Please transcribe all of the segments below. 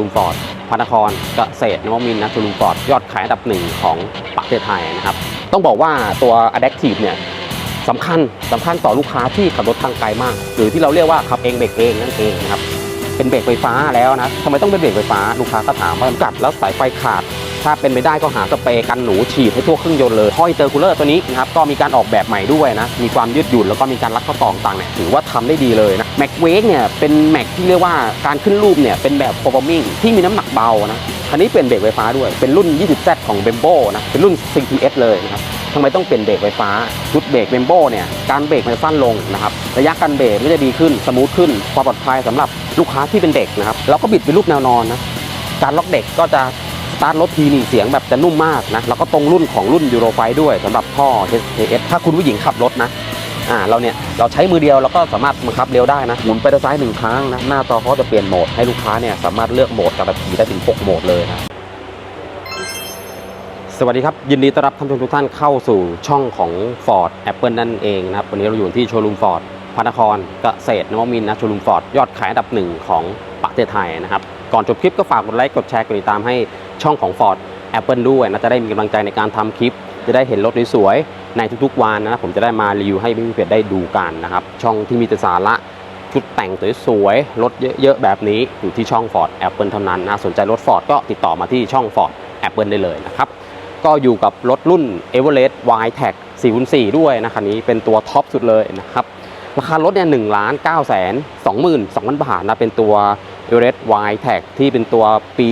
ลุงฟอร์ดพระนครเกษตรนวมินนะชูลุงฟอร์ดยอดขายอันดับหนึ่งของประเทศไทยนะครับ ต้องบอกว่าตัว Adaptive เนี่ยสำคัญสำคัญต่อลูกค้าที่ขับรถทางไกลมาก หรือที่เราเรียกว่าขับเองเบรกเองนั่นเองนะครับเป็นเบรกไฟฟ้าแล้วนะทำไมต้องเป็นเบรกไฟฟ้าลูกค้าก็ถามว่ากัดแล้วสายไฟขาด ถ้าเป็นไปได้ก็หาสเปรย์กันหนูฉีดให้ทั่วเครื่องยนต์เลยห้อยเตอร์คูลเลอร์ตัวนี้นะครับก็มีการออกแบบใหม่ด้วยนะ มีความยืดหยุ่นแล้วก็มีการรัดข้อต่อต่างเนี่ยถือว่าทำได้ดีเลยนะแม็กเวกเนี่ยเป็นแม็กที่เรียกว่าการขึ้นรูปเนี่ยเป็นแบบโปร r มิ่งที่มีน้ำหนักเบานะคันนี้เป็นเบรกไฟฟ้าด้วยเป็นรุ่น 20Z ของ b e m b o นะเป็นรุ่น CTS เลยนะครับทำไมต้องเปลี่ยนเบรกไฟฟ้าชุดเบรก b e m b o เนี่ยการเบรกมันสั้นลงนะครับระยะการเบรกก็จะดีขึ้นสมูทขึ้นความปลอดภัยสำหรับลูกค้าที่เป็นเด็กนะครับแล้วก็บิดเป็นรูปแนวนอนนะการล็อกเด็กก็จะ ตาร์ทรถทีนี่เสียงแบบจะนุ่มมากนะแล้วก็ตรงรุ่นของรุ่นยูโรไฟด้วยสำหรับท่อ HTS ถ้าคุณผู้หญิงขับรถนะอ่าเราเนี่ยเราใช้มือเดียวเราก็สามารถบังคับเร็วได้นะหมุนไปด้านซ้ายหนึ่งครั้งนะหน้าจอเขาจะเปลี่ยนโหมดให้ลูกค้าเนี่ยสามารถเลือกโหมดการขี่ได้ถึง6โหมดเลยนะสวัสดีครับ ยินดีต้อนรับท่านผู้ชมทุกท่านเข้าสู่ช่องของ Ford Apple นั่นเองนะครับวันนี้เราอยู่ที่โชว์รูม Ford พระนครเกษตรนวมินทร์นะโชว์รูม Ford ยอดขายอันดับหนึ่งของประเทศไทยนะครับ ก่อนจบคลิปก็ฝากกดไลค์กดแชร์กดติดตามให้ช่องของ Ford Apple ด้วยนะจะได้มีกำลังใจในการทำคลิป จะได้เห็นรถสวยๆในทุกๆวันนะผมจะได้มารีวิวให้พี่เพจได้ดูกันนะครับช่องที่มีแต่สาระชุดแต่งสวยๆรถเยอะๆแบบนี้อยู่ที่ช่อง Ford Apple เท่านั้นนะสนใจรถ Ford ก็ติดต่อมาที่ช่อง Ford Apple ได้เลยนะครับก็อยู่กับรถรุ่น e v e r e s t Y Tech 4ด้วยนะคันนี้เป็นตัวท็อปสุดเลยนะครับราคารถเนี่ยหนึ่งล้านเก้าแสนสองหมื่นสองพันบาทนะเป็นตัว e r e s t Y Tech ที่เป็นตัวปี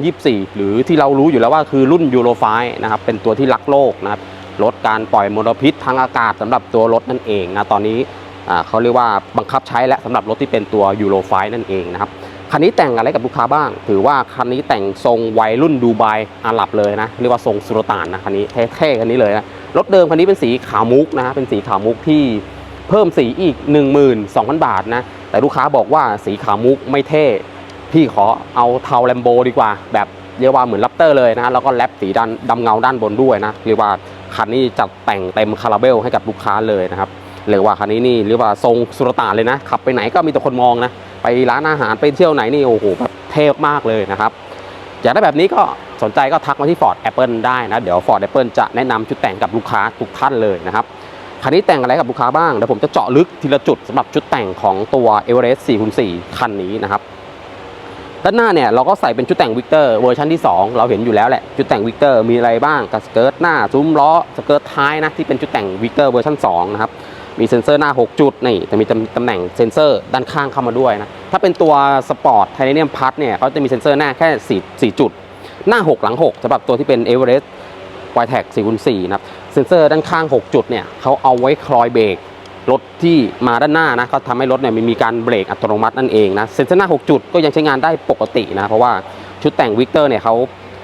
2024 หรือที่เรารู้อยู่แล้วว่าคือรุ่น Euro 5นะครับ เป็นตัวที่รักโลกนะครับ ลดการปล่อยมลพิษทางอากาศสำหรับตัวรถนั่นเองนะ ตอนนี้เขาเรียกว่าบังคับใช้และสำหรับรถที่เป็นตัว Euro 5นั่นเองนะครับ คันนี้แต่งอะไรกับลูกค้าบ้าง ถือว่าคันนี้แต่งทรงวัยรุ่นดูไบอาหรับเลยนะ เรียกว่าทรงสุลต่านนะคันนี้เท่ๆคันนี้เลยนะ รถเดิมคันนี้เป็นสีขาวมุกนะเป็นสีขาวมุกที่ เพิ่มสีอีก 12,000 บาทนะ แต่ลูกค้าบอกว่าสีขาวมุกไม่เท่พี่ขอเอาเทาแลมโบดีกว่า แบบเรียกว่าเหมือนลัปเตอร์เลยนะ แล้วก็แรปสีดำดำเงาด้านบนด้วยนะ เรียกว่าคันนี้จัดแต่งเต็มคาราเบลให้กับลูกค้าเลยนะครับเรียกว่าคันนี้นี่เรียกว่าทรงสุลต่านเลยนะ ขับไปไหนก็มีแต่คนมองนะ ไปร้านอาหารไปเที่ยวไหนนี่โอ้โหแบบเท่มากเลยนะครับอยากได้แบบนี้ก็สนใจก็ทักมาที่ Ford Apple ได้นะ เดี๋ยว Ford Apple จะแนะนำชุดแต่งกับลูกค้าทุกท่านเลยนะครับ คันนี้แต่งอะไรกับลูกค้าบ้างเดี๋ยวผมจะเจาะลึกทีละจุดสำหรับชุดแต่งของตัว Everest 4x4 คันนี้นะครับด้านหน้าเนี่ยเราก็ใส่เป็นชุดแต่งวิกเตอร์เวอร์ชันที่ 2 เราเห็นอยู่แล้วแหละ ชุดแต่งวิกเตอร์มีอะไรบ้างกับสเกิร์ตหน้าซุ้มล้อสเกิร์ตท้ายนะที่เป็นชุดแต่งวิกเตอร์เวอร์ชัน2นะครับมีเซ็นเซอร์หน้า 6 จุดนี่จะมีตำตำแหน่งเซ็นเซอร์ด้านข้างเข้ามาด้วยนะถ้าเป็นตัวสปอร์ตไทเทเนียมพัทเนี่ยเขาจะมีเซ็นเซอร์หน้าแค่ 4 4 จุด หน้า 6 หลัง 6สำหรับตัวที่เป็น Everest y t e c 4 x 4นะครับ เซ็นเซอร์ด้านข้าง 6 จุดเนี่ยเขาเอาไว้คลอยเบรกรถที่มาด้านหน้านะก็ทำให้รถเนี่ยมีการเบรกอัตโนมัตินั่นเองนะเซ็นเซอร์หน้า 6 จุดก็ยังใช้งานได้ปกตินะเพราะว่าชุดแต่งวิกเตอร์เนี่ยเขา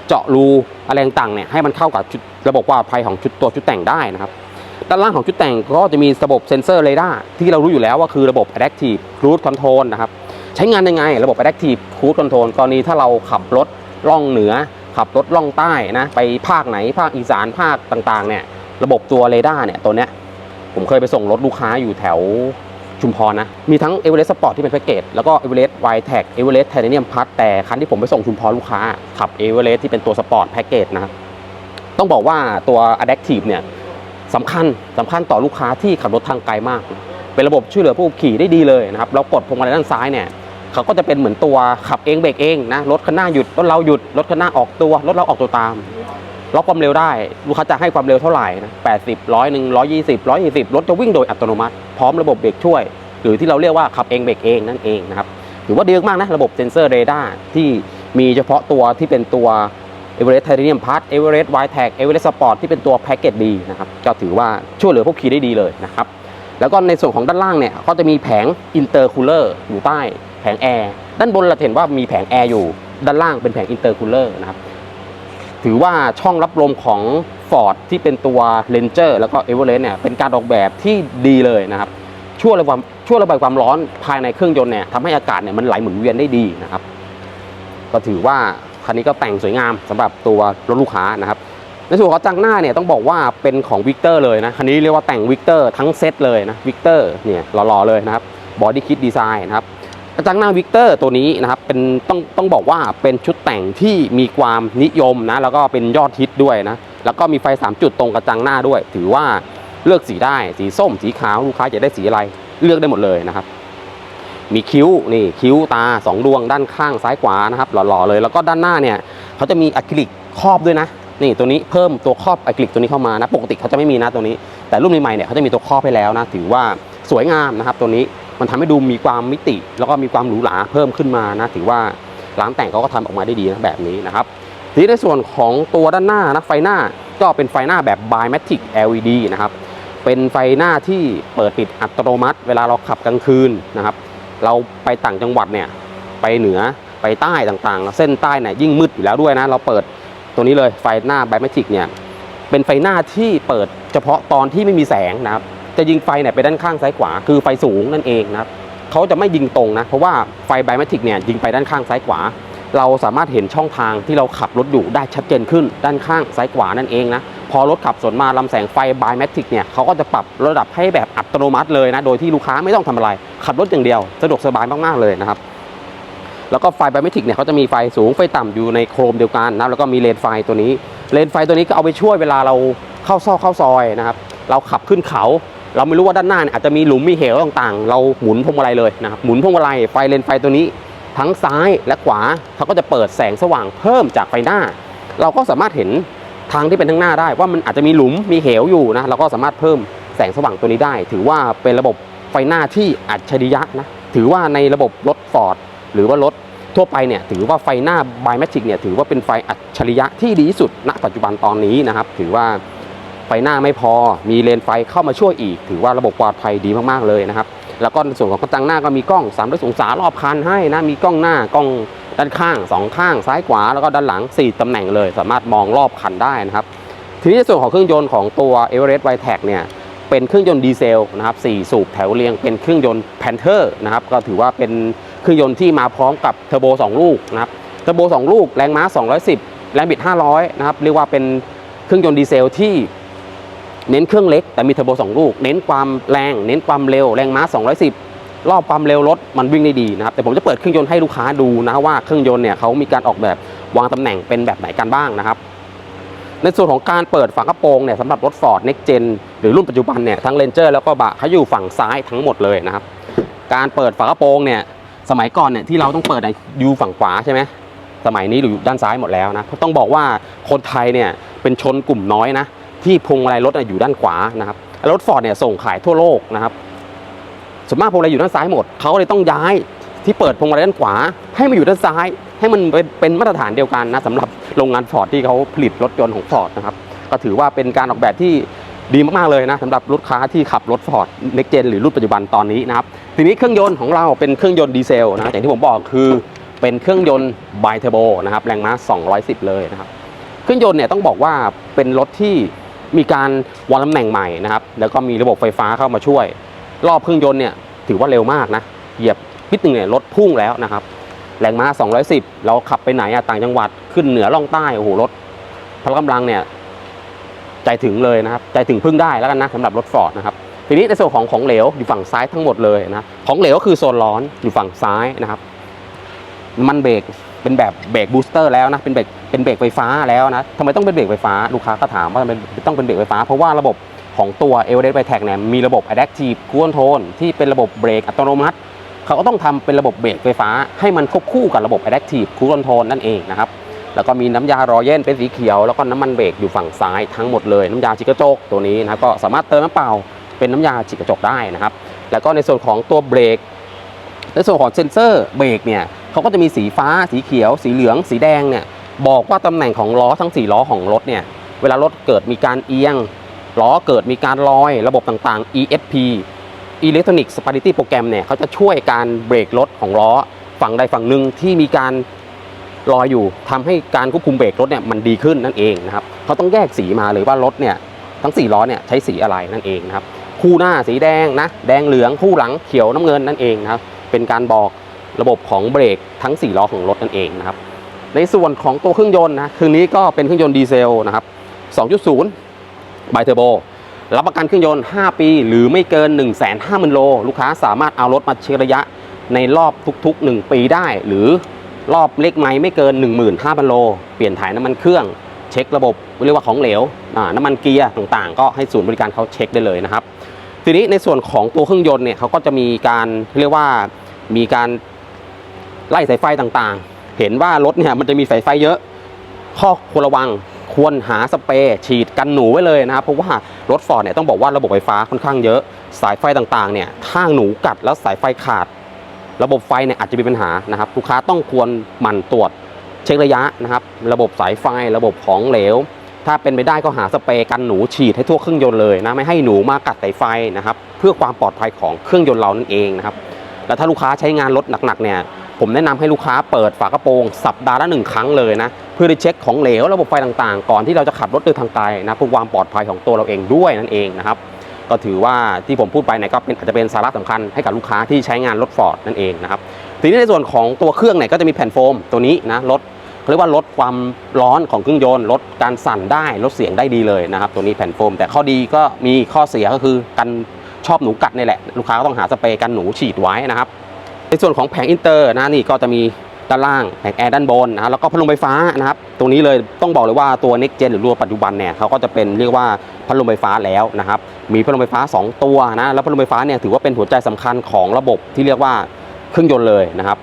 เจาะรูอะไรต่างเนี่ยให้มันเข้ากับระบบความปลอดภัยของชุดตัวชุดแต่งได้นะครับด้านล่างของชุดแต่งก็จะมีระบบเซ็นเซอร์เรดาร์ที่เรารู้อยู่แล้วว่าคือระบบ Adaptive Cruise Control นะครับใช้งานยังไงระบบ Adaptive Cruise Control กรณีถ้าเราขับรถล่องเหนือ ขับรถล่องใต้นะไปภาคไหนภาคอีสานภาคต่างๆเนี่ย ระบบตัวเรดาร์เนี่ยตัวเนี้ยผมเคยไปส่งรถลูกค้าอยู่แถวชุมพรนะ มีทั้ง e v e r e s t Sport ที่เป็นแพ็กเกจ แล้วก็ e v e r e s t Y Tech e v e r e s t Titanium Plus แต่คันที่ผมไปส่งชุมพรลูกค้า ขับ e v e r e s t ที่เป็นตัวสปอร์ตแพ็กเกจนะ ต้องบอกว่าตัว Adaptive เนี่ยสำคัญสำคัญต่อลูกค้าที่ขับรถทางไกลมาก เป็นระบบช่วยเหลือผู้ขับขี่ได้ดีเลยนะครับ เรากดพวงมาลัยด้านซ้ายเนี่ยเขาก็จะเป็นเหมือนตัวขับเองเบรกเองนะ รถคันหน้าหยุด รถเราหยุด รถคันหน้าออกตัว รถเราออกตัวตาม ล็อกความเร็วได้ ลูกค้าจะให้ความเร็วเท่าไหร่นะ80ร้อยหนึ่งร้อยยี่สิบร้อยยี่สิบรถจะวิ่งโดยอัตโนมัติ พร้อมระบบเบรกช่วย หรือที่เราเรียกว่าขับเองเบรกเองนั่นเองนะครับถือว่าดีมากนะระบบเซ็นเซอร์เรดาร์ที่มีเฉพาะตัวที่เป็นตัว e v e r e s t Titanium Plus e v e r e s t Y Tech e v e r e s t Sport ที่เป็นตัวแพ็กเกจดีนะครับก็ถือว่าช่วยเหลือผู้ขี่ได้ดีเลยนะครับแล้วก็ในส่วนของด้านล่างเนี่ยก็จะมีแผงอินเตอร์คูลเลอร์อยู่ใต้แผงแอร์ด้านบนเราเห็นว่ามีแผงแอร์อยู่ด้านล่างเป็นแผงอินเตอร์คูลเลอร์นะครับ ถือว่าช่องรับลมของ Ford ที่เป็นตัว Ranger แล้วก็ Everest เนี่ยเป็นการออกแบบที่ดีเลยนะครับช่วยระบายช่วยระบายความร้อนภายในเครื่องยนต์เนี่ยทำให้อากาศเนี่ยมันไหลหมุนเวียนได้ดีนะครับ ก็ถือว่าคันนี้ก็แต่งสวยงามสำหรับตัวรถลูกค้านะครับในส่วนของจังหน้าเนี่ยต้องบอกว่าเป็นของวิกเตอร์เลยนะคันนี้เรียกว่าแต่งวิกเตอร์ทั้งเซตเลยนะวิกเตอร์เนี่ยหล่อๆเลยนะครับบอดี้คิดดีไซน์นะครับ กระจังหน้าวิกเตอร์ตัวนี้นะครับเป็นต้องต้องบอกว่าเป็นชุดแต่งที่มีความนิยมนะแล้วก็เป็นยอดฮิตด้วยนะแล้วก็มีไฟ 3 จุดตรงกระจังหน้าด้วย ถือว่าเลือกสีได้สีส้มสีขาวลูกค้าจะได้สีอะไรเลือกได้หมดเลยนะครับ มีคิ้วนี่คิ้วตา 2 ดวงด้านข้างซ้ายขวานะครับหล่อๆเลย แล้วก็ด้านหน้าเนี่ยเขาจะมีอะคริลิกครอบด้วยนะนี่ตัวนี้เพิ่มตัวครอบอะคริลิกตัวนี้เข้ามานะปกติเขาจะไม่มีนะตัวนี้ แต่รุ่นใหม่ๆเนี่ยเขาจะมีตัวครอบให้แล้วนะถือว่าสวยงามนะครับตัวนี้ มันทำให้ดูมีความมิติ แล้วก็มีความหรูหราเพิ่มขึ้นมานะถือว่าร้านแต่งเขาก็ทำออกมาได้ดีนะแบบนี้นะครับทีนี้ในส่วนของตัวด้านหน้านะไฟหน้าก็เป็นไฟหน้าแบบ Bimatic LED นะครับเป็นไฟหน้าที่เปิดปิดอัตโนมัติ เวลาเราขับกลางคืนนะครับ เราไปต่างจังหวัดเนี่ยไปเหนือไปใต้ต่างๆ เส้นใต้เนี่ยยิ่งมืดอยู่แล้วด้วยนะเราเปิดตัวนี้เลยไฟหน้าไบแมจิกเนี่ยเป็นไฟหน้าที่เปิดเฉพาะตอนที่ไม่มีแสงนะครับ จะยิงไฟเนี่ยไปด้านข้างซ้ายขวา คือไฟสูงนั่นเองนะครับเขาจะไม่ยิงตรงนะ เพราะว่าไฟไบแมจิกเนี่ยยิงไปด้านข้างซ้ายขวา เราสามารถเห็นช่องทางที่เราขับรถอยู่ได้ชัดเจนขึ้นด้านข้างซ้ายขวานั่นเองนะพอรถขับสวนมาลำแสงไฟไบแมทริกเนี่ยเขาก็จะปรับระดับให้แบบอัตโนมัติเลยนะโดยที่ลูกค้าไม่ต้องทำอะไร ขับรถอย่างเดียว สะดวกสบายมากๆเลยนะครับแล้วก็ไฟไบแมทริกเนี่ยเขาจะมีไฟสูงไฟต่ำอยู่ในโครมเดียวกันนะแล้วก็มีเลนไฟตัวนี้ เลนไฟตัวนี้ก็เอาไปช่วยเวลาเราเข้าซอกเข้าซอยนะครับ เราขับขึ้นเขา เราไม่รู้ว่าด้านหน้าเนี่ยอาจจะมีหลุมมีเหวต่างๆ เราหมุนพวงมาลัยเลยนะครับหมุนพวงมาลัยไฟเลนไฟตัวนี้ ทั้งซ้ายและขวาเขาก็จะเปิดแสงสว่างเพิ่มจากไฟหน้า เราก็สามารถเห็นทางที่เป็นทางหน้าได้ว่ามันอาจจะมีหลุมมีเหวอยู่นะเราก็สามารถเพิ่มแสงสว่างตัวนี้ได้ ถือว่าเป็นระบบไฟหน้าที่อัจฉริยะนะถือว่าในระบบรถฟอร์ดหรือว่ารถทั่วไปเนี่ยถือว่าไฟหน้าไบแมจิกเนี่ยถือว่าเป็นไฟอัจฉริยะที่ดีที่สุดณปัจจุบันตอนนี้นะครับถือว่า ไฟหน้าไม่พอ มีเลนไฟเข้ามาช่วยอีก ถือว่าระบบปลอดภัยดีมากๆเลยนะครับ แล้วก็ในส่วนของกระจังหน้าก็มีกล้อง360องศารอบคันให้นะ มีกล้องหน้ากล้องด้านข้างสองข้างซ้ายขวาแล้วก็ด้านหลัง 4 ตำแหน่งเลย สามารถมองรอบคันได้นะครับ ทีนี้ในส่วนของเครื่องยนต์ของตัว e v e r e s t y t e c เนี่ยเป็นเครื่องยนต์ดีเซลนะครับ4สูบแถวเรียงเป็นเครื่องยนต์ Panther นะครับก็ถือว่าเป็นเครื่องยนต์ที่มาพร้อมกับเทอร์โบ 2 ลูกนะครับเทอร์โบ 2 ลูกแรงม้า 210 แรงบิด 500 นะครับเรียกว่าเป็นเครื่องยนต์ดีเซลที่ เน้นเครื่องเล็กแต่มีเทอร์โบ2ลูก เน้นความแรง เน้นความเร็วแรงม้า 210 รอบความเร็วรถมันวิ่งได้ดีนะครับแต่ผมจะเปิดเครื่องยนต์ให้ลูกค้าดูนะว่าเครื่องยนต์เนี่ยเขามีการออกแบบวางตำแหน่งเป็นแบบไหนกันบ้างนะครับ ในส่วนของการเปิดฝากระโปรงเนี่ยสำหรับรถ Ford Next Gen หรือรุ่นปัจจุบันเนี่ยทั้ง Ranger แล้วก็บะเขาอยู่ฝั่งซ้ายทั้งหมดเลยนะครับการเปิดฝากระโปรงเนี่ยสมัยก่อนเนี่ยที่เราต้องเปิดเนี่ยอยู่ฝั่งขวาใช่ไหมสมัยนี้อยู่ด้านซ้ายหมดแล้วนะต้องบอกว่าคนไทยเนี่ยเป็นชนกลุ่มน้อยนะ ที่พวงมาลัยรถอยู่ด้านขวานะครับรถฟอร์ดเนี่ยส่งขายทั่วโลกนะครับส่วนมากพวงมาลัยอยู่ด้านซ้ายหมดเขาเลยต้องย้ายที่เปิดพวงมาลัยด้านขวา ให้มาอยู่ด้านซ้าย ให้มันเป็นเป็นมาตรฐานเดียวกันนะสำหรับโรงงานฟอร์ดที่เขาผลิตรถยนต์ของฟอร์ดนะครับก็ถือว่าเป็นการออกแบบที่ดีมากๆเลยนะสำหรับลูกค้าที่ขับรถฟอร์ดเน็กเจนหรือรุ่นปัจจุบันตอนนี้นะครับทีนี้เครื่องยนต์ของเราเป็นเครื่องยนต์ดีเซลนะอย่างที่ผมบอกคือเป็นเครื่องยนต์ไบเทอร์โบนะครับแรงม้า 210 เลยนะครับเครื่องยนต์เนี่ยต้องบอกว่าเป็นรถที่ มีการวางตำแหน่งใหม่นะครับ แล้วก็มีระบบไฟฟ้าเข้ามาช่วย รอบเครื่องยนต์เนี่ยถือว่าเร็วมากนะ เหยียบนิดหนึ่งเนี่ยรถพุ่งแล้วนะครับ แรงม้า 210 เราขับไปไหนอะต่างจังหวัดขึ้นเหนือล่องใต้ โอ้โห รถพละกำลังเนี่ยใจถึงเลยนะครับ ใจถึงพึ่งได้แล้วกันนะสำหรับรถฟอร์ดนะครับ ทีนี้ในส่วนของของเหลวอยู่ฝั่งซ้ายทั้งหมดเลยนะ ของเหลวก็คือโซนร้อนอยู่ฝั่งซ้ายนะครับ มันเบรกเป็นแบบเบรกบูสเตอร์แล้วนะ เป็นเบรก เป็นเบรกไฟฟ้าแล้วนะทำไมต้องเป็นเบรกไฟฟ้าลูกค้าก็ถามว่าทำไมต้องเป็นเบรกไฟฟ้า เพราะว่าระบบของตัว e v e r e s t y t e c เนี่ยมีระบบ Adaptive Cruise Control ที่เป็นระบบเบรกอัตโนมัติ เขาก็ต้องทำเป็นระบบเบรกไฟฟ้า ให้มันควบคู่กับระบบ Adaptive Cruise Control นั่นเองนะครับแล้วก็มีน้ำยารอเย็นเป็นสีเขียว แล้วก็น้ำมันเบรกอยู่ฝั่งซ้ายทั้งหมดเลยน้ำยาฉีดกระจกตัวนี้นะก็สามารถเติมน้ำเปล่าเป็นน้ำยาฉีดกระจกได้นะครับ แล้วก็ในส่วนของตัวเบรกในส่วนของเซนเซอร์เบรกเนี่ยเขาก็จะมีสีฟ้า สีเขียว สีเหลือง สีแดงเนี่ย บอกว่าตำแหน่งของล้อทั้ง 4 ล้อของรถเนี่ยเวลารถเกิดมีการเอียงล้อเกิดมีการลอยระบบต่างๆ ESP Electronic Stability Program เนี่ยเขาจะช่วยการเบรกรถของล้อฝั่งใดฝั่งหนึ่งที่มีการลอยอยู่ทำให้การควบคุมเบรกรถเนี่ยมันดีขึ้นนั่นเองนะครับเขาต้องแยกสีมาเลยว่ารถเนี่ยทั้ง 4 ล้อเนี่ยใช้สีอะไรนั่นเองนะครับคู่หน้าสีแดงนะแดงเหลืองคู่หลังเขียวน้ำเงินนั่นเองนะครับเป็นการบอกระบบของเบรกทั้ง 4 ล้อของรถนั่นเองนะครับ ในส่วนของตัวเครื่องยนต์นะเครื่องนี้ก็เป็นเครื่องยนต์ดีเซลนะครับ 2.0ไบเทอร์โบ รับประกันเครื่องยนต์ 5 ปี หรือไม่เกิน 1 5 0 0 0 0 โล ลูกค้าสามารถเอารถมาเช็คระยะในรอบทุก ๆ 1 ปีได้ หรือรอบเล็กไม้ไม่เกิน 15,000 โล เปลี่ยนถ่ายน้ำมันเครื่องเช็คระบบเรียกว่าของเหลวน้ำมันเกียร์ต่างๆ ก็ให้ศูนย์บริการเขาเช็คได้เลยนะครับ ทีนี้ในส่วนของตัวเครื่องยนต์เนี่ยเขาก็จะมีการเรียกว่ามีการไล่สายไฟต่างๆ เห็นว่ารถเนี่ยมันจะมีสายไฟเยอะ ข้อควรระวังควรหาสเปรย์ฉีดกันหนูไว้เลยนะครับเพราะว่ารถฟอร์ดเนี่ยต้องบอกว่าระบบไฟฟ้าค่อนข้างเยอะ สายไฟต่างๆเนี่ยถ้าหนูกัดแล้วสายไฟขาด ระบบไฟเนี่ยอาจจะมีปัญหานะครับลูกค้าต้องควรหมั่นตรวจเช็คระยะนะครับระบบสายไฟระบบของเหลว ถ้าเป็นไปได้ก็หาสเปรย์กันหนูฉีดให้ทั่วเครื่องยนต์เลยนะไม่ให้หนูมากัดสายไฟนะครับเพื่อความปลอดภัยของเครื่องยนต์เรานั่นเองนะครับแล้วถ้าลูกค้าใช้งานรถหนักๆเนี่ย ผมแนะนำให้ลูกค้าเปิดฝากระโปรงสัปดาห์ละหนึ่งครั้งเลยนะ เพื่อได้เช็คของเหลวระบบไฟต่างๆ ก่อนที่เราจะขับรถเดินทางไกลนะเพื่อความปลอดภัยของตัวเราเองด้วยนั่นเองนะครับก็ถือว่าที่ผมพูดไปเนี่ยก็เป็นอาจจะเป็นสาระสำคัญให้กับลูกค้าที่ใช้งานรถฟอร์ดนั่นเองนะครับทีนี้ในส่วนของตัวเครื่องเนี่ยก็จะมีแผ่นโฟมตัวนี้นะลดเขาเรียกว่าลดความร้อนของเครื่องยนต์ลดการสั่นได้ลดเสียงได้ดีเลยนะครับ ตัวนี้แผ่นโฟม แต่ข้อดีก็มีข้อเสียก็คือกันชอบหนูกัดนี่แหละลูกค้าก็ต้องหาสเปรย์กันหนูฉีดไว้นะครับ ในส่วนของแผงอินเตอร์นะนี่ก็จะมีด้านล่างแผงแอร์ด้านบนนะแล้วก็พัดลมไฟฟ้านะครับตรงนี้เลยต้องบอกเลยว่าตัว Next Gen หรือรัวปัจจุบันเนี่ยเขาก็จะเป็นเรียกว่าพัดลมไฟฟ้าแล้วนะครับมีพัดลมไฟฟ้า 2 ตัวนะแล้วพัดลมไฟฟ้าเนี่ยถือว่าเป็นหัวใจสำคัญของระบบที่เรียกว่าเครื่องยนต์เลยนะครับ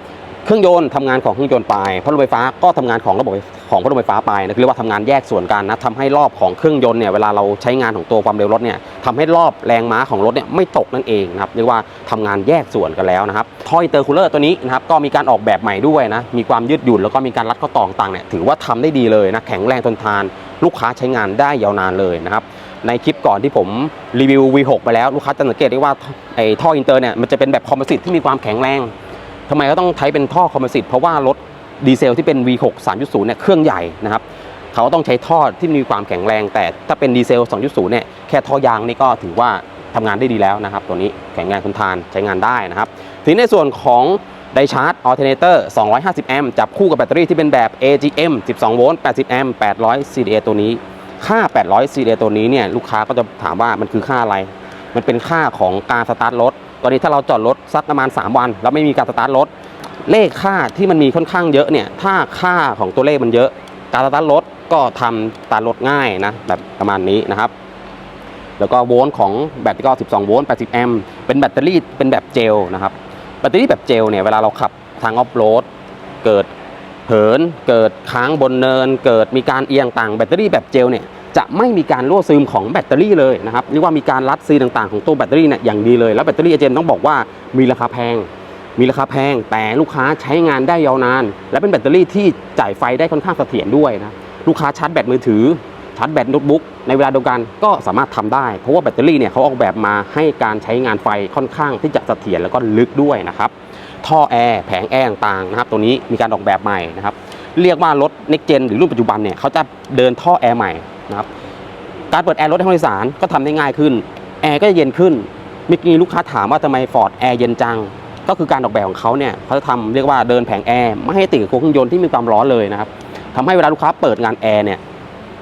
เครื่องยนต์ทำงานของเครื่องยนต์ไปพัดลมไฟฟ้าก็ทำงานของระบบของพัดลมไฟฟ้าไปนะคือเรียกว่าทำงานแยกส่วนกันนะทำให้รอบของเครื่องยนต์เนี่ยเวลาเราใช้งานของตัวความเร็วรถเนี่ยทำให้รอบแรงม้าของรถเนี่ยไม่ตกนั่นเองนะครับเรียกว่าทำงานแยกส่วนกันแล้วนะครับท่ออินเตอร์คูลเลอร์ตัวนี้นะครับก็มีการออกแบบใหม่ด้วยนะมีความยืดหยุ่นแล้วก็มีการรัดข้อต่อต่างเนี่ยถือว่าทำได้ดีเลยนะแข็งแรงทนทาน ลูกค้าใช้งานได้ยาวนานเลยนะครับในคลิปก่อนที่ผมรีวิว V6 ไปแล้วลูกค้าจะสังเกตได้ว่าไอ้ท่ออินเตอร์เนี่ยมันจะเป็นแบบคอมโพสิตที่มีความแข็งแรง ทำไมก็ต้องใช้เป็นท่อคอมโพสิตเพราะว่ารถดีเซลที่เป็น V6 3.0เนี่ยเครื่องใหญ่นะครับเขาต้องใช้ท่อที่มีความแข็งแรง แต่ถ้าเป็นดีเซล 2.0 เนี่ยแค่ท่อยางนี่ก็ถือว่าทำงานได้ดีแล้วนะครับ ตัวนี้แข็งแรงทนทานใช้งานได้นะครับ ทีนี้ในส่วนของไดชาร์จอัลเทอร์เนเตอร์250 แอมป์จับคู่กับแบตเตอรี่ที่เป็นแบบ AGM 12 โวลต์ 80 แอมป์ 800 CDA ตัวนี้ ค่า 800 CDA ตัวนี้เนี่ยลูกค้าก็จะถามว่ามันคือค่าอะไร มันเป็นค่าของการสตาร์ทรถ ตอนนี้ถ้าเราจอดรถสักประมาณ 3 วัน แล้วไม่มีการสตาร์ทรถ เลขค่าที่มันมีค่อนข้างเยอะเนี่ย ถ้าค่าของตัวเลขมันเยอะ การสตาร์ทรถก็ทำสตาร์ทรถง่ายนะแบบประมาณนี้นะครับ แล้วก็โวลต์ของแบตก็12 โวลต์ 80 แอมป์ เป็นแบตเตอรี่เป็นแบบเจลนะครับ แบตเตอรี่แบบเจลเนี่ยเวลาเราขับทางออฟโรดเกิดเหิน เกิดค้างบนเนิน เกิดมีการเอียงต่าง แบตเตอรี่แบบเจลเนี่ย จะไม่มีการรั่วซึมของแบตเตอรี่เลยนะครับเรียกว่ามีการรัดซีต่างๆของตัวแบตเตอรี่เนี่ยอย่างดีเลยแล้วแบตเตอรี่เจนต้องบอกว่ามีราคาแพง มีราคาแพง แต่ลูกค้าใช้งานได้ยาวนาน และเป็นแบตเตอรี่ที่จ่ายไฟได้ค่อนข้างเสถียรด้วยนะลูกค้าชาร์จแบตมือถือชาร์จแบตโน้ตบุ๊กในเวลาเดียวกันก็สามารถทำได้ เพราะว่าแบตเตอรี่เนี่ยเขาออกแบบมาให้การใช้งานไฟค่อนข้างที่จะเสถียรแล้วก็ลึกด้วยนะครับท่อแอร์แผงแอร์ต่างๆนะครับตัวนี้มีการออกแบบใหม่นะครับเรียกว่ารถ next gen หรือรุ่นปัจจุบันเนี่ยเขาจะเดินท่อแอร์ใหม่ นะครับการเปิดแอร์รถให้ผู้โดยสารก็ทำได้ง่ายขึ้น แอร์ก็จะเย็นขึ้นมื่อกี้ลูกค้าถามว่าทำไมฟอร์ดแอร์เย็นจัง ก็คือการออกแบบของเขาเนี่ยเขาจะทำเรียกว่าเดินแผงแอร์ไม่ให้ติดกับเครื่องยนต์ที่มีความร้อนเลยนะครับทำให้เวลาลูกค้าเปิดงานแอร์เนี่ย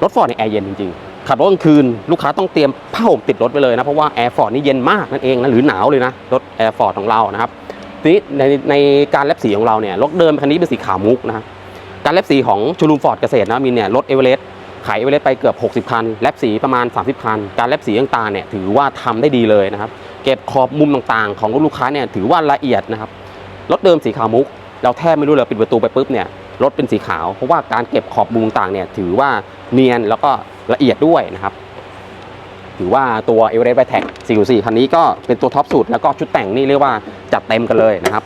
รถฟอร์ดเนี่ยแอร์เย็นจริงๆ ขับรถกลางคืนลูกค้าต้องเตรียมผ้าห่มติดรถไปเลยนะ เพราะว่าแอร์ฟอร์ดนี่เย็นมากนั่นเองนะหรือหนาวเลยนะ รถแอร์ฟอร์ดของเรานะครับทีนี้ในในการแลบสีของเราเนี่ยรถเดิมคันนี้เป็นสีขาวมุกนะการแลบสีของชูรูมฟอร์ดเกษตรนะมีเนี่ยรถเอเวอเรสต์ ขายเอเวอเรสต์ไปเกือบ 60 คัน แลบสีประมาณ 30 คัน การแลบสีต่างๆเนี่ยถือว่าทำได้ดีเลยนะครับ เก็บขอบมุมต่างๆ ของรถลูกค้าเนี่ยถือว่าละเอียดนะครับ รถเดิมสีขาวมุก เราแทบไม่รู้เลยปิดประตูไปปุ๊บเนี่ยรถเป็นสีขาว เพราะว่าการเก็บขอบมุมต่างๆเนี่ยถือว่าเนียนแล้วก็ละเอียดด้วยนะครับ ถือว่าตัวเอเวอเรสต์ไบแท็ก404คันนี้ก็เป็นตัวท็อปสุดแล้วก็ชุดแต่งนี่เรียกว่าจัดเต็มกันเลยนะครับ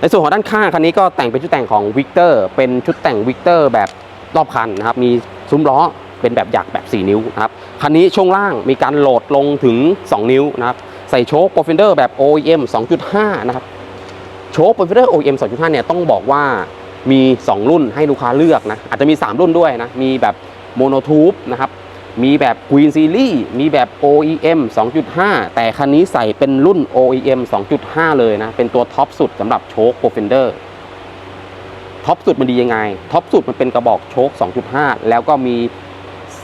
ในส่วนของด้านข้างคันนี้ก็แต่งเป็นชุดแต่งของวิกเตอร์เป็นชุดแต่งวิกเตอร์แบบรอบคันนะครับ มี ซุ้มล้อเป็นแบบหยักแบบ 4 นิ้วนะครับคันนี้ช่วงล่างมีการโหลดลงถึง 2 นิ้วนะครับใส่โชคโปรเฟนเดอร์แบบ OEM 2.5 นะครับโชคโปรเฟนเดอร์ OEM 2.5 เนี่ยต้องบอกว่ามี 2 รุ่นให้ลูกค้าเลือกนะอาจจะมี 3 รุ่นด้วยนะมีแบบโมโนทูบนะครับมีแบบ Queen Series มีแบบ OEM 2.5 แต่คันนี้ใส่เป็นรุ่น OEM 2.5 เลยนะ เป็นตัวท็อปสุดสำหรับโชคโปรเฟนเดอร์ ท็อปสุดมันดียังไง ท็อปสุดมันเป็นกระบอกโชค2.5 แล้วก็มี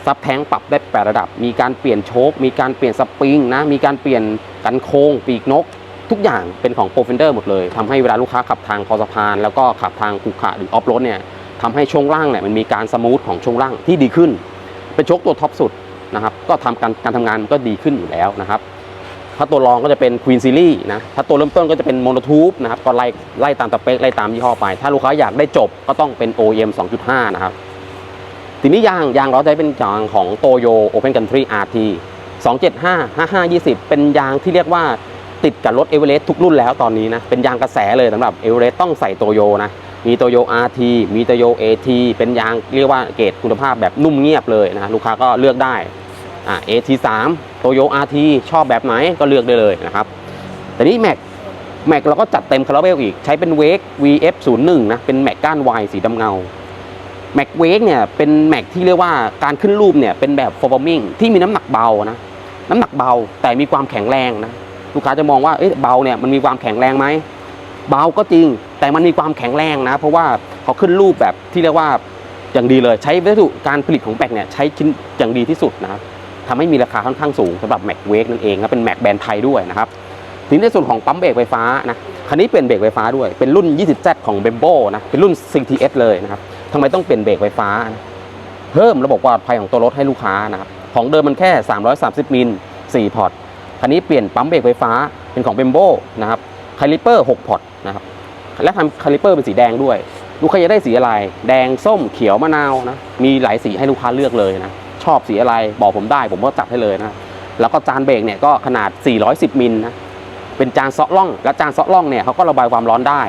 ซับแทงปรับได้8ระดับ มีการเปลี่ยนโชค มีการเปลี่ยนสปริงนะ มีการเปลี่ยนกันโค้งปีกนก ทุกอย่างเป็นของโปรเฟนเดอร์หมดเลยทำให้เวลาลูกค้าขับทางคอสะพาน แล้วก็ขับทางขรุขระหรือออฟโรดเนี่ยทำให้ช่วงล่างเนี่ยมันมีการสมูทของช่วงล่างที่ดีขึ้น เป็นโชคตัวท็อปสุดนะครับ ก็ทำการการทำงานมันก็ดีขึ้นอยู่แล้วนะครับ ถ้าตัวรองก็จะเป็น Queen Series นะถ้าตัวเริ่มต้นก็จะเป็น Monotube นะครับก็ไล่ไล่ตามสเปคไล่ตามยี่ห้อไป ถ้าลูกค้าอยากได้จบก็ต้องเป็น OEM 2.5 นะครับ ทีนี้ยางยางเราใช้เป็นยางของ Toyo Open Country RT 275 5520 เป็นยางที่เรียกว่าติดกับรถเอเวอเรสต์ทุกรุ่นแล้วตอนนี้นะเป็นยางกระแสเลยสำหรับเอเวอเรสต์ต้องใส่โตโยนะมีโตโย RT มีโตโย AT เป็นยางเรียกว่าเกรดคุณภาพแบบนุ่มเงียบเลยนะลูกค้าก็เลือกได้ อ่า AT3 โตโย RT ชอบแบบไหนก็เลือกได้เลยนะครับ แต่นี้แม็กแม็กเราก็จัดเต็มคาราเบลอีก ใช้เป็นเวก VF01 นะ เป็นแม็กก้านวายสีดำเงาแม็กเวกเนี่ยเป็นแม็กที่เรียกว่าการขึ้นรูปเนี่ยเป็นแบบ f o r m i n g ที่มีน้ำหนักเบานะน้ำหนักเบาแต่มีความแข็งแรงนะลูกค้าจะมองว่าเอ๊ะเบาเนี่ยมันมีความแข็งแรงไหมเบาก็จริง แต่มันมีความแข็งแรงนะ เพราะว่าเขาขึ้นรูปแบบที่เรียกว่าอย่างดีเลยใช้วัสดุการผลิตของแม็กเนี่ยใช้ชิ้นอย่างดีที่สุดนะครับ ทำให้มีราคาค่อนข้างสูงสำหรับแม็กเวกนั่นเองและเป็นแม็กแบรนด์ไทยด้วยนะครับทีนี้ในส่วนของปั๊มเบรกไฟฟ้านะคันนี้เปลี่ยนเบรกไฟฟ้าด้วยเป็นรุ่น 20Z ของ b e m b o นะเป็นรุ่น CTS เลยนะครับทำไมต้องเปลี่ยนเบรกไฟฟ้านะเพิ่มระบบปลอดภัยของตัวรถให้ลูกค้านะครับของเดิมมันแค่ 330 มิล 4 พอร์ตคันนี้เปลี่ยนปั๊มเบรกไฟฟ้าเป็นของ b e m b o นะครับคาลิเปอร์ 6 พอร์ตนะครับและทำคาลิเปอร์เป็นสีแดงด้วย ลูกค้าจะได้สีอะไร แดงส้มเขียวมะนาวนะมีหลายสีให้ลูกค้าเลือกเลยนะ ชอบสีอะไรบอกผมได้ผมก็จัดให้เลยนะแล้วก็จานเบรกเนี่ยก็ขนาด 410มิลนะเป็นจานเซาะล่อง และจานเซาะล่องเนี่ยเขาก็ระบายความร้อนได้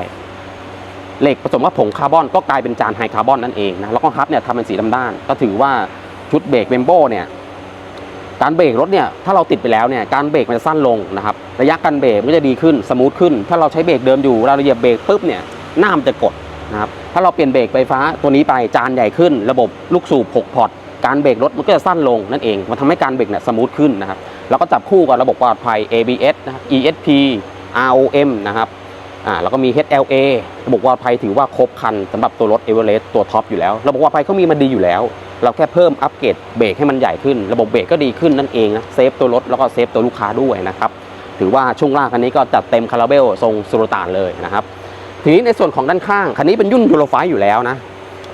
เหล็กผสมกับผงคาร์บอนก็กลายเป็นจานไฮคาร์บอนนั่นเองนะแล้วก็ฮับเนี่ยทำเป็นสีดำด้าน ก็ถือว่าชุดเบรกเบมโบเนี่ยการเบรกรถเนี่ยถ้าเราติดไปแล้วเนี่ยการเบรกมันจะสั้นลงนะครับระยะการเบรกมันก็จะดีขึ้นสมูทขึ้น ถ้าเราใช้เบรกเดิมอยู่เราเหยียบเบรกปุ๊บเนี่ยหน้ามันจะกดนะครับถ้าเราเปลี่ยนเบรกไฟฟ้าตัวนี้ไปจานใหญ่ขึ้น ระบบลูกสูบ6พอร์ต การเบรกรถมันก็จะสั้นลงนั่นเอง มันทำให้การเบรกเนี่ยสมูทขึ้นนะครับ แล้วก็จับคู่กับระบบปลอดภัย ABS นะครับ ESP ROM นะครับอ่าแล้วก็มี HLA ระบบปลอดภัยถือว่าครบคันสำหรับตัวรถ e v e r e s t ตัวท็อปอยู่แล้ว ระบบปลอดภัยเขามีมาดีอยู่แล้ว เราแค่เพิ่มอัปเกรดเบรกให้มันใหญ่ขึ้น ระบบเบรกก็ดีขึ้นนั่นเองนะ เซฟตัวรถแล้วก็เซฟตัวลูกค้าด้วยนะครับ ถือว่าช่วงล่างคันนี้ก็จัดเต็มคาราเบลทรงสุรต่านเลยนะครับ ทีนี้ในส่วนของด้านข้าง คันนี้เป็นยุ่นยูโรไฟอยู่แล้วนะ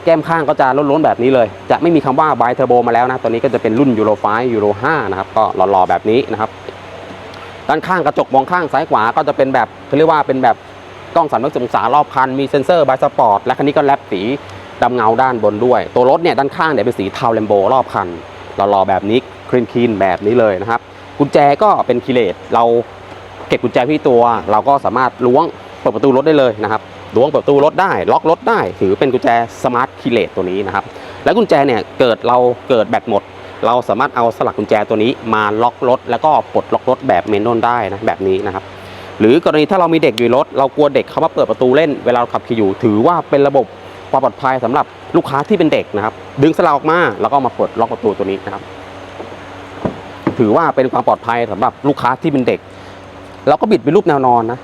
แก้มข้างก็จะล้นๆแบบนี้เลย จะไม่มีคำว่าไบเทอร์โบมาแล้วนะตัวนี้ก็จะเป็นรุ่นยูโรไฟยูโร5นะครับก็หล่อๆแบบนี้นะครับด้านข้างกระจกมองข้างซ้ายขวาก็จะเป็นแบบเขาเรียกว่าเป็นแบบกล้องสามร้อยองศารอบคันมีเซ็นเซอร์ไบสปอร์ตและคันนี้ก็แลบสีดำเงาด้านบนด้วย ตัวรถเนี่ยด้านข้างเนี่ยเป็นสีเทาเลมโบรอบคันหล่อๆแบบนี้คลีนคีนแบบนี้เลยนะครับกุญแจก็เป็นคีเลตเราเก็บกุญแจที่ตัว เราก็สามารถล้วงเปิดประตูรถได้เลยนะครับ ล้วงเปิดประตูรถได้ ล็อกรถได้ ถือเป็นกุญแจสมาร์ทคีเลตตัวนี้นะครับ แล้วกุญแจเนี่ยเกิดเราเกิดแบตหมด เราสามารถเอาสลักกุญแจตัวนี้มาล็อกรถ แล้วก็ปลดล็อกรถแบบเมนนวลได้นะแบบนี้นะครับ หรือกรณีถ้าเรามีเด็กอยู่รถ เรากลัวเด็กเขามาเปิดประตูเล่นเวลาเราขับขี่อยู่ ถือว่าเป็นระบบความปลอดภัยสำหรับลูกค้าที่เป็นเด็กนะครับ ดึงสลักออกมาแล้วก็มาปลดล็อกประตูตัวนี้นะครับ ถือว่าเป็นความปลอดภัยสำหรับลูกค้าที่เป็นเด็กเราก็บิดเป็นรูปแนวนอนนะ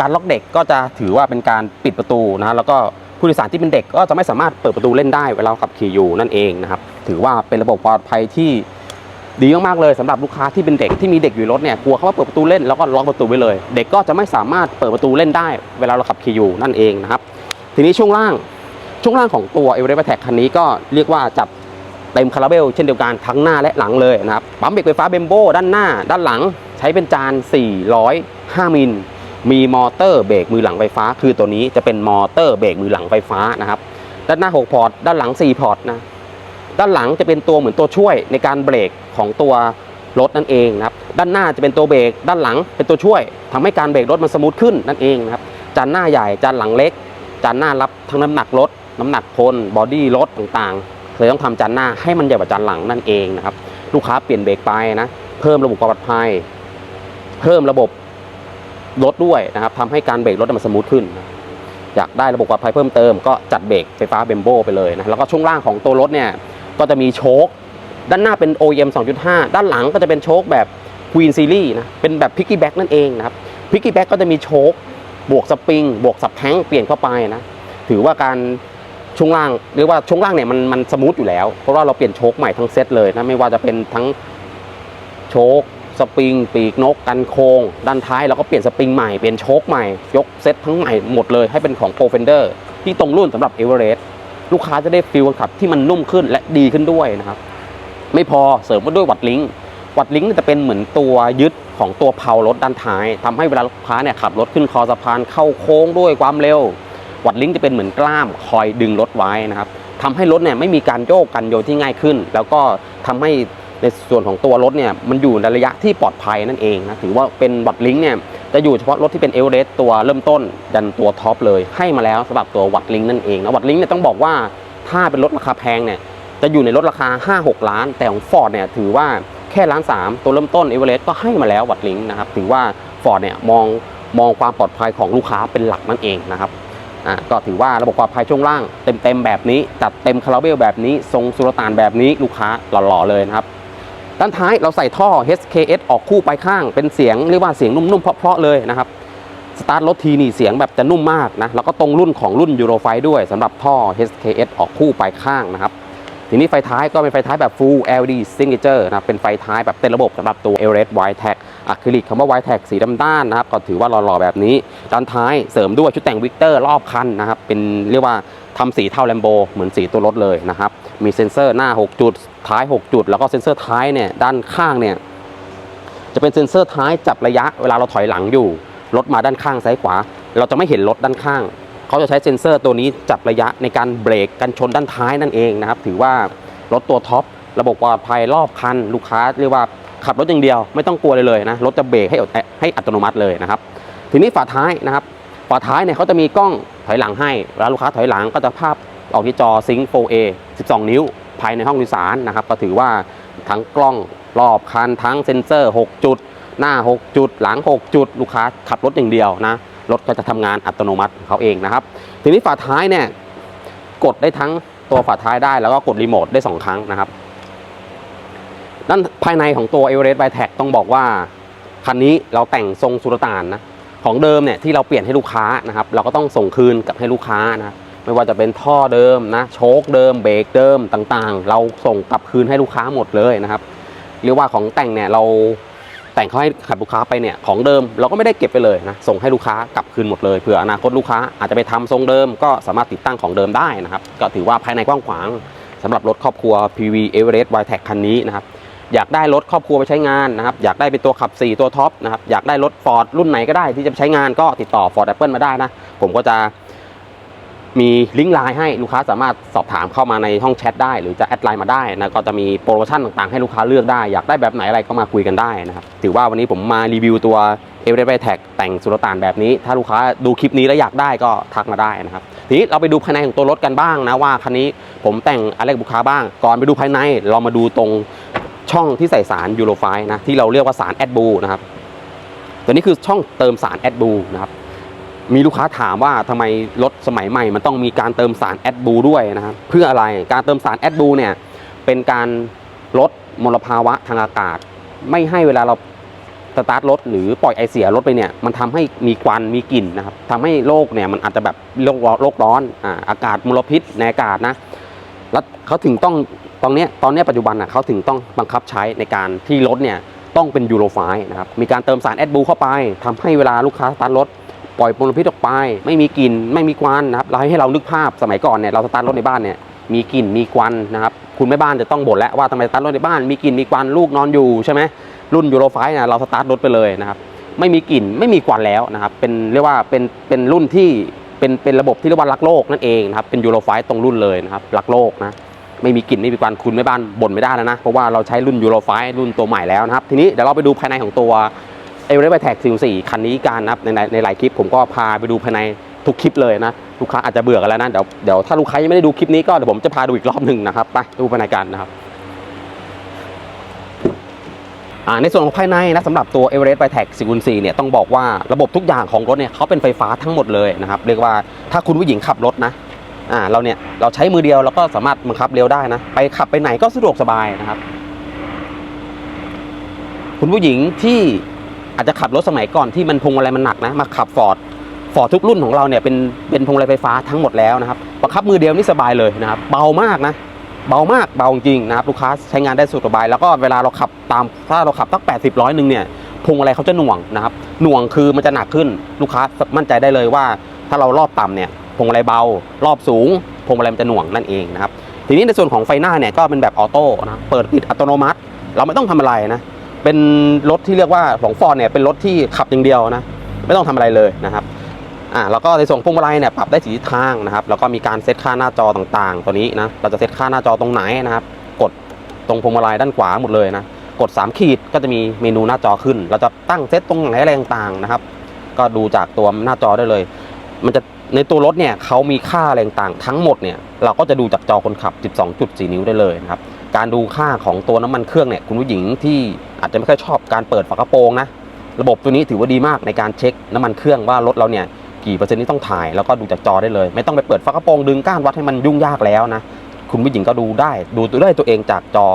การล็อกเด็กก็จะถือว่าเป็นการปิดประตูนะแล้วก็ผู้โดยสารที่เป็นเด็กก็จะไม่สามารถเปิดประตูเล่นได้เวลาขับขี่อยู่นั่นเองนะครับถือว่าเป็นระบบปลอดภัยที่ดีมากๆเลยสำหรับลูกค้าที่เป็นเด็กที่มีเด็กอยู่รถเนี่ยกลัวเขาว่าเปิดประตูเล่นแล้วก็ล็อกประตูไว้เลย เด็กก็จะไม่สามารถเปิดประตูเล่นได้ เวลาเราขับขี่อยู่นั่นเองนะครับทีนี้ช่วงล่างช่วงล่างของตัวเอเวอเรสต์แท็กคันนี้ก็เรียกว่าจัดเต็มคาราเบลเช่นเดียวกันทั้งหน้าและหลังเลยนะครับปั๊มเบรกไฟฟ้าเบมโบด้านหน้า ด้านหลังใช้เป็นจาน 405 มิล มีมอเตอร์เบรกมือหลังไฟฟ้า คือตัวนี้จะเป็นมอเตอร์เบรกมือหลังไฟฟ้านะครับ ด้านหน้า 6 พอร์ต ด้านหลัง 4 พอร์ตนะ ด้านหลังจะเป็นตัวเหมือนตัวช่วยในการเบรกของตัวรถนั่นเองนะครับ ด้านหน้าจะเป็นตัวเบรก ด้านหลังเป็นตัวช่วยทำให้การเบรกรถมันสมูทขึ้นนั่นเองนะครับ จานหน้าใหญ่ จานหลังเล็ก จานหน้ารับทั้งน้ำหนักรถ น้ำหนักคนบอดี้รถต่างๆเลยต้องทำจานหน้าให้มันใหญ่กว่าจานหลังนั่นเองนะครับ ลูกค้าเปลี่ยนเบรกไปนะ เพิ่มระบบความปลอดภัย เพิ่มระบบ รถด้วยนะครับทำให้การเบรกรถมันสมูทขึ้น อยากได้ระบบความปลอดภัยเพิ่มเติมก็จัดเบรกไฟฟ้าเบมโบไปเลยนะแล้วก็ช่วงล่างของตัวรถเนี่ยก็จะมีโชคด้านหน้าเป็น OEM 2.5 ด้านหลังก็จะเป็นโชคแบบ Queen Series นะเป็นแบบพิกกี้แบ็กนั่นเองนะครับพิกกี้แบ็กก็จะมีโชคบวกสปริงบวกสับแท้งเปลี่ยนเข้าไปนะถือว่าการช่วงล่างเรียกว่าช่วงล่างเนี่ยมันมันสมูทอยู่แล้ว เพราะว่าเราเปลี่ยนโชคใหม่ทั้งเซตเลยนะไม่ว่าจะเป็นทั้งโชค สปริงปีกนกกันโคงด้านท้ายเราก็เปลี่ยนสปริงใหม่เปลี่ยนโชคใหม่ ยกเซตทั้งใหม่หมดเลยให้เป็นของ Pro Fender ที่ตรงรุ่นสำหรับ e v e r e s t ลูกค้าจะได้ฟีลขับที่มันนุ่มขึ้นและดีขึ้นด้วยนะครับ ไม่พอเสริมมาด้วยวัดลิงก์วัดลิงก์จะเป็นเหมือนตัวยึดของตัวเพารถด้านท้ายทำให้เวลาลูกค้าเนี่ยขับรถขึ้นคอสะพานเข้าโค้งด้วยความเร็ว วัดลิงก์จะเป็นเหมือนกล้ามคอยดึงรถไว้นะครับทำให้รถเนี่ยไม่มีการโยกกันโยนที่ง่ายขึ้น แล้วก็ทำให้ ในส่วนของตัวรถเนี่ยมันอยู่ในระยะที่ปลอดภัยนั่นเองนะถือว่าเป็นวัดลิงก์เนี่ยจะอยู่เฉพาะรถที่เป็นเอเวอเรสตัวเริ่มต้นยันตัวท็อปเลยให้มาแล้วสำหรับตัววัดลิงก์นั่นเองนะวัดลิงก์เนี่ยต้องบอกว่าถ้าเป็นรถราคาแพงเนี่ยจะอยู่ในรถราคา 5-6 ล้าน แต่ของ Ford เนี่ยถือว่าแค่ล้านสามตัวเริ่มต้นเอเวอเรสต์ก็ให้มาแล้ววัดลิงก์นะครับถือว่า Ford เนี่ยมองมองความปลอดภัยของลูกค้าเป็นหลักนั่นเองนะครับอะก็ถือว่าระบบความปลอดภัยช่วงล่างเต็มๆแบบนี้จัดเต็มคาราเบลแบบนี้ ทรงสุลต่านแบบนี้ลูกค้าหล่อๆเลยนะครับ ด้านท้ายเราใส่ท่อ HKS ออกคู่ไปข้าง เป็นเสียงเรียกว่าเสียงนุ่มๆเพราะๆเลยนะครับสตาร์ทรถทีนี่เสียงแบบจะนุ่มมากนะแล้วก็ตรงรุ่นของรุ่นยูโรไฟด้วยสำหรับท่อ HKS ออกคู่ไปข้างนะครับทีนี้ไฟท้ายก็เป็นไฟท้ายแบบ Full LED Signature นะเป็นไฟท้ายแบบเต็มระบบสำหรับตัว e v e r e s t Wide Tag อะคริลิกคำว่า Wide Tag สีดำด้านนะครับ ก็ถือว่าหล่อๆแบบนี้ ด้านท้ายเสริมด้วยชุดแต่งวิกเตอร์รอบคันนะครับ เป็นเรียกว่าทำสีเท่าแลมโบเหมือนสีตัวรถเลยนะครับ มีเซ็นเซอร์หน้า 6 จุด ท้าย 6 จุด แล้วก็เซ็นเซอร์ท้ายเนี่ยด้านข้างเนี่ยจะเป็นเซ็นเซอร์ท้ายจับระยะเวลาเราถอยหลังอยู่รถมาด้านข้างซ้ายขวา เราจะไม่เห็นรถด้านข้าง เขาจะใช้เซ็นเซอร์ตัวนี้จับระยะในการเบรกกันชนด้านท้ายนั่นเองนะครับ ถือว่ารถตัวท็อประบบปลอดภัยรอบคัน ลูกค้าเรียกว่าขับรถอย่างเดียว ไม่ต้องกลัวเลยเลยนะรถจะเบรกให้ให้อัตโนมัติเลยนะครับ ทีนี้ฝาท้ายนะครับฝาท้ายเนี่ยเขาจะมีกล้องถอยหลังให้เวลาลูกค้าถอยหลังก็จะภาพออกที่จอซิงค์ 4A 12 นิ้วภายในห้องโดยสารนะครับ ก็ถือว่าทั้งกล้องรอบคันทั้งเซ็นเซอร์ 6 จุด หน้า 6 จุด หลัง 6 จุด ลูกค้าขับรถอย่างเดียวนะ รถก็จะทำงานอัตโนมัติเขาเองนะครับ ทีนี้ฝาท้ายเนี่ยกดได้ทั้งตัวฝาท้ายได้แล้วก็กดรีโมทได้ 2 ครั้งนะครับ ด้านภายในของตัว e v e r e s t by t a g ต้องบอกว่า คันนี้เราแต่งทรงสุลต่านนะของเดิมเนี่ยที่เราเปลี่ยนให้ลูกค้านะครับ เราก็ต้องส่งคืนกลับให้ลูกค้านะ ไม่ว่าจะเป็นท่อเดิมนะโชคเดิมเบรกเดิมต่างๆ เราส่งกลับคืนให้ลูกค้าหมดเลยนะครับเรียกว่าของแต่งเนี่ยเราแต่งเขาให้ขับลูกค้าไปเนี่ยของเดิมเราก็ไม่ได้เก็บไปเลยนะส่งให้ลูกค้ากลับคืนหมดเลยเผื่ออนาคตลูกค้าอาจจะไปทำทรงเดิมก็สามารถติดตั้งของเดิมได้นะครับ ก็ถือว่าภายในกว้างขวางสำหรับรถครอบครัว PV Everest y t e c คันนี้นะครับอยากได้รถครอบครัวไปใช้งานนะครับอยากได้เป็นตัวขับ 4 ตัวท็อปนะครับอยากได้รถ Ford รุ่นไหนก็ได้ที่จะใช้งานก็ติดต่อ Ford Apple มาได้นะผมก็จะ มีลิงก์ไลน์ให้ลูกค้าสามารถสอบถามเข้ามาในห้องแชทได้ หรือจะแอดไลน์มาได้นะก็จะมีโปรโมชั่นต่างๆให้ลูกค้าเลือกได้อยากได้แบบไหนอะไรก็มาคุยกันได้นะครับถือว่าวันนี้ผมมารีวิวตัว e v e r e s t by Tag แต่งสุลต่านแบบนี้ ถ้าลูกค้าดูคลิปนี้แล้วอยากได้ก็ทักมาได้นะครับทีนี้เราไปดูภายในของตัวรถกันบ้างนะว่าคันนี้ผมแต่งอะไรกับลูกค้าบ้าง ก่อนไปดูภายในเรามาดูตรงช่องที่ใส่สารยูโรไฟนะที่เราเรียกว่าสารแอดบูนะครับตัวนี้คือช่องเติมสารแอดบูนะครับ มีลูกค้าถามว่าทำไมรถสมัยใหม่ มันต้องมีการเติมสารแอดบูด้วยนะครับเพื่ออะไรการเติมสารแอดบูเนี่ยเป็นการลดมลภาวะทางอากาศ ไม่ให้เวลาเราสตาร์ทรถหรือปล่อยไอเสียรถไปเนี่ยมันทำให้มีควันมีกลิ่นนะครับทำให้โลกเนี่ยมันอาจจะแบบโลกร้อนโลกร้อนอ่าอากาศมลพิษในอากาศนะแล้วเขาถึงต้องตอนนี้ตอนนี้ปัจจุบันน่ะเขาถึงต้องบังคับใช้ในการที่รถเนี่ยต้องเป็นยูโรไฟนะครับมีการเติมสารแอดบูเข้าไปทำให้เวลาลูกค้าสตาร์ทรถ ปล่อยมลพิษออกไป ไม่มีกลิ่นไม่มีควันนะครับเราให้เรานึกภาพสมัยก่อนเนี่ยเราสตาร์ทรถในบ้านเนี่ยมีกลิ่นมีควันนะครับคุณแม่บ้านจะต้องบ่นแล้วว่าทำไมสตาร์ทรถในบ้านมีกลิ่นมีควันลูกนอนอยู่ใช่ไหมรุ่นยูโรไฟนี่ยเราสตาร์ทรถไปเลยนะครับไม่มีกลิ่นไม่มีควันแล้วนะครับเป็นเรียกว่าเป็นเป็นรุ่นที่เป็นเป็นระบบที่เรียกว่ารักโลกนั่นเองนะครับเป็นยูโรไฟตรงรุ่นเลยนะครับรักโลกนะไม่มีกลิ่นไม่มีควันคุณแม่บ้านบ่นไม่ได้แล้วนะเพราะว่าเราใช้รุ่นยูโรไฟรุ่นตัวใหม่แล้วนะครับทีนี้เดี๋ยวเราไปดูภายในของตัว เอเวอเรสต์ไบแท็ก44คันนี้กันนะครับในในหลายคลิป ผมก็พาไปดูภายในทุกคลิปเลยนะ ลูกค้าอาจจะเบื่อกันแล้วนะ เดี๋ยวเดี๋ยวถ้าลูกค้ายังไม่ได้ดูคลิปนี้ก็เดี๋ยวผมจะพาดูอีกรอบหนึ่งนะครับ ไปดูภายในกันนะครับในส่วนของภายในนะสำหรับตัว e v e r e s t by Tag 4เนี่ยต้องบอกว่าระบบทุกอย่างของรถเนี่ยเขาเป็นไฟฟ้าทั้งหมดเลยนะครับ เรียกว่าถ้าคุณผู้หญิงขับรถนะอ่าเราเนี่ยเราใช้มือเดียวเราก็สามารถบังคับเร็วได้นะ ไปขับไปไหนก็สะดวกสบายนะครับ คุณผู้หญิงที่ อาจจะขับรถสมัยก่อนที่มันพวงมาลัยมันหนักนะมาขับฟอร์ดฟอร์ดทุกรุ่นของเราเนี่ยเป็นเป็นพวงมาลัยไฟฟ้าทั้งหมดแล้วนะครับบังคับมือเดียวนี่สบายเลยนะครับเบามากนะเบามากเบาจริงนะครับลูกค้าใช้งานได้สุดสบาย แล้วก็เวลาเราขับตามถ้าเราขับตั้ง80ร้อยหนึ่งเนี่ยพวงอะไรเขาจะหน่วงนะครับหน่วงคือมันจะหนักขึ้นลูกค้ามั่นใจได้เลยว่า ถ้าเรารอบต่ำเนี่ยพวงมาลัยเบา รอบสูงพวงมาลัยมันจะหน่วงนั่นเองนะครับทีนี้ในส่วนของไฟหน้าเนี่ยก็เป็นแบบออโต้นะเปิดปิดอัตโนมัติ เราไม่ต้องทำอะไรนะ เป็นรถที่เรียกว่าของฟอร์ดเนี่ยเป็นรถที่ขับอย่างเดียวนะไม่ต้องทำอะไรเลยนะครับอ่าแล้วก็ในส่วนพวงมาลัยเนี่ยปรับได้สีทิศทางนะครับ แล้วก็มีการเซตค่าหน้าจอต่างๆ ตัวนี้นะเราจะเซตค่าหน้าจอตรงไหนนะครับ กดตรงพวงมาลัยด้านขวาหมดเลยนะกด 3 ขีดก็จะมีเมนูหน้าจอขึ้น เราจะตั้งเซตตรงไหนอะไรต่างๆนะครับ ก็ดูจากตัวหน้าจอได้เลย มันจะในตัวรถเนี่ยเขามีค่าอะไรต่างๆทั้งหมดเนี่ยเราก็จะดูจากจอคนขับ 12.4 นิ้วได้เลยนะครับ การดูค่าของตัวน้ำมันเครื่องเนี่ยคุณผู้หญิงที่ อาจจะไม่ค่อยชอบการเปิดฝากระโปรงนะระบบตัวนี้ถือว่าดีมากในการเช็คน้ำมันเครื่องว่ารถเราเนี่ยกี่เปอร์เซ็นต์ที่ต้องถ่ายแล้วก็ดูจากจอได้เลย ไม่ต้องไปเปิดฝากระโปรงดึงก้านวัดให้มันยุ่งยากแล้วนะคุณผู้หญิงก็ดูได้ ดูตัวได้ตัวเองจากจอ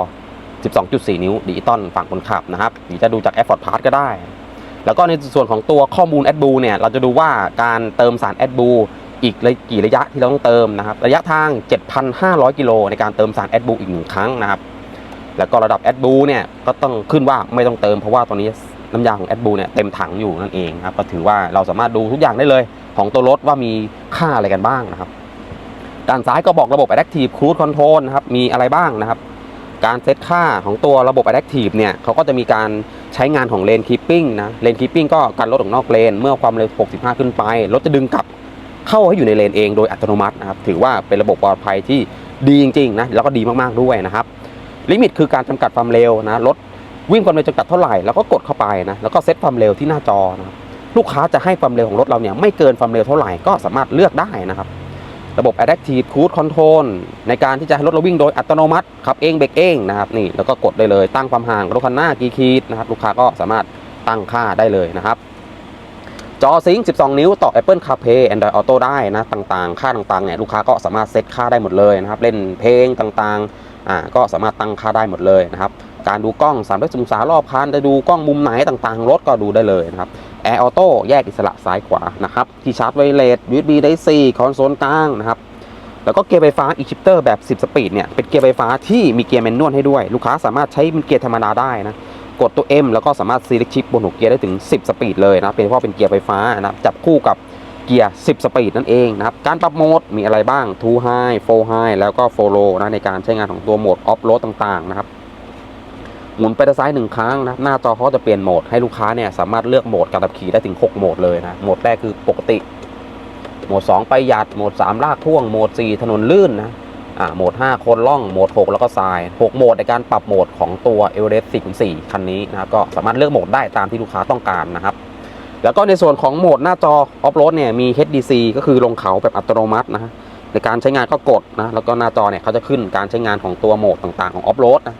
12.4 นิ้วดิจิตอลฝั่งคนขับนะครับหรือจะดูจาก a i r p o d Pass ก็ได้ แล้วก็ในส่วนของตัวข้อมูล a d b l u เนี่ยเราจะดูว่าการเติมสาร a d b l u อีกกี่ระยะที่เราต้องเติมนะครับระยะทาง 7,500 กิโลในการเติมสาร a d b l u อีกหนึ่งครั้งนะครับ แล้วก็ระดับ a d b l u เนี่ยก็ต้องขึ้นว่าไม่ต้องเติมเพราะว่าตอนนี้น้ำยาของ a d b l u เนี่ยเต็มถังอยู่นั่นเองครับก็ถือว่าเราสามารถดูทุกอย่างได้เลย ของตัวรถว่ามีค่าอะไรกันบ้างนะครับด้านซ้ายก็บอกระบบ Adaptive Cruise Control นะครับมีอะไรบ้างนะครับ การเซตค่าของตัวระบบ Adaptive เนี่ยเขาก็จะมีการใช้งานของ Lane Keeping นะ Lane Keeping ก็การลดออกนอกเลน เมื่อความเร็ว 65 ขึ้นไปรถจะดึงกลับเข้าให้อยู่ในเลนเองโดยอัตโนมัตินะครับถือว่าเป็นระบบปลอดภัยที่ดีจริงๆนะแล้วก็ดีมากๆด้วยนะครับ ลิมิตคือการจำกัดความเร็วนะรถวิ่งความเร็วจำกัดเท่าไหร่แล้วก็กดเข้าไปนะแล้วก็เซตความเร็วที่หน้าจอนะครับลูกค้าจะให้ความเร็วของรถเราเนี่ยไม่เกินความเร็วเท่าไหร่ก็สามารถเลือกได้นะครับ ระบบ Adaptive Cruise Control ในการที่จะให้รถเราวิ่งโดยอัตโนมัติขับเองเบรกเองนะครับนี่แล้วก็กดได้เลยตั้งความห่างรถคันหน้ากี่ขีดนะครับลูกค้าก็สามารถตั้งค่าได้เลยนะครับจอซิงค์12 นิ้วต่อ Apple CarPlay Android Auto ได้นะต่างๆ ค่าต่างๆเนี่ยลูกค้าก็สามารถเซตค่าได้หมดเลยนะครับเล่นเพลงต่างๆ อ่าก็สามารถตั้งค่าได้หมดเลยนะครับการดูกล้อง360องศารอบคันจะดูกล้องมุมไหนต่างๆรถก็ดูได้เลยนะครับแอร์ออโต้แยกอิสระซ้ายขวานะครับที่ชาร์จไวเลส USB ได้4คอนโซลกลางนะครับแล้วก็เกียร์ไฟฟ้า e shifter แบบ 10 สปีดเนี่ยเป็นเกียร์ไฟฟ้าที่มีเกียร์แมนนวลให้ด้วย ลูกค้าสามารถใช้เป็นเกียร์ธรรมดาได้นะกดตัว M แล้วก็สามารถ select shift บนหัวเกียร์ได้ถึง 10 สปีดเลยนะเป็นเพราะเป็นเกียร์ไฟฟ้านะจับคู่กับ เกียร์ 10 สปีดนั่นเองนะครับ การปรับโหมดมีอะไรบ้าง2 high 4 high แล้วก็4 low นะในการใช้งานของตัวโหมด off road ต่างๆนะครับ หมุนไปด้านซ้ายหนึ่งครั้งนะหน้าจอเขาจะเปลี่ยนโหมดให้ลูกค้าเนี่ยสามารถเลือกโหมดการขับขี่ได้ถึง 6 โหมดเลยนะ โหมดแรกคือปกติ โหมด 2 ประหยัด โหมด 3 ลากพ่วง โหมด 4 ถนนลื่นนะอ่าโหมด 5 คนล่อง โหมด 6 แล้วก็ทราย 6 โหมดในการปรับโหมดของตัว e v e r e s t 4คันนี้นะครับก็สามารถเลือกโหมดได้ตามที่ลูกค้าต้องการนะครับ แล้วก็ในส่วนของโหมดหน้าจอออฟโรดเนี่ยมี HDC ก็คือลงเขาแบบอัตโนมัตินะในการใช้งานก็กดนะแล้วก็หน้าจอเนี่ยเขาจะขึ้นการใช้งานของตัวโหมดต่างๆของออฟโรดนะ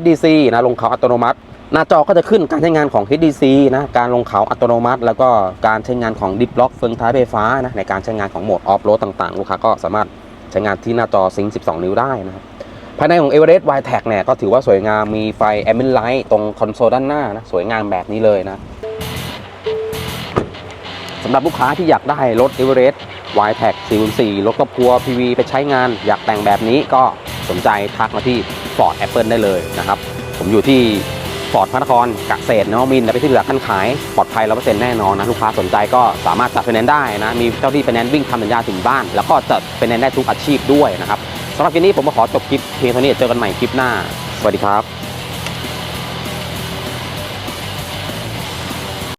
HDC นะลงเขาอัตโนมัติ หน้าจอก็จะขึ้นการใช้งานของ HDC นะการลงเขาอัตโนมัติ แล้วก็การใช้งานของดิฟล็อกเฟืองท้ายไฟฟ้านะในการใช้งานของโหมดออฟโรดต่างๆ ลูกค้าก็สามารถใช้งานที่หน้าจอซิงค์12 นิ้วได้นะครับภายในของ Everest w i t e c เนี่ยก็ถือว่าสวยงามมีไฟ Ambient Light ตรงคอนโซลด้านหน้านะสวยงามแบบนี้เลยนะ สำหรับลูกค้าที่อยากได้รถ Everest w i t e c 404รถครอบครัว PV ไปใช้งานอยากแต่งแบบนี้ก็สนใจทักมาที่ Ford Apple ได้เลยนะครับ ผมอยู่ที่ฟอร์ดพระนครเกษตรนวมินทร์และไปที่เหลือขั้นขายปลอดภัยร้อเปอร์เซ็นต์แน่นอนนะลูกค้าสนใจก็สามารถจัดไฟแนนซ์ได้นะ มีเจ้าที่ไฟแนนซ์วิ่งทำสัญญาถึงบ้าน แล้วก็จัดไฟแนนซ์ได้ทุกอาชีพด้วยนะครับสำหรับคลิปนี้ผมขอจบคลิปเพียงเท่านี้เจอกันใหม่คลิปหน้า สวัสดีครับ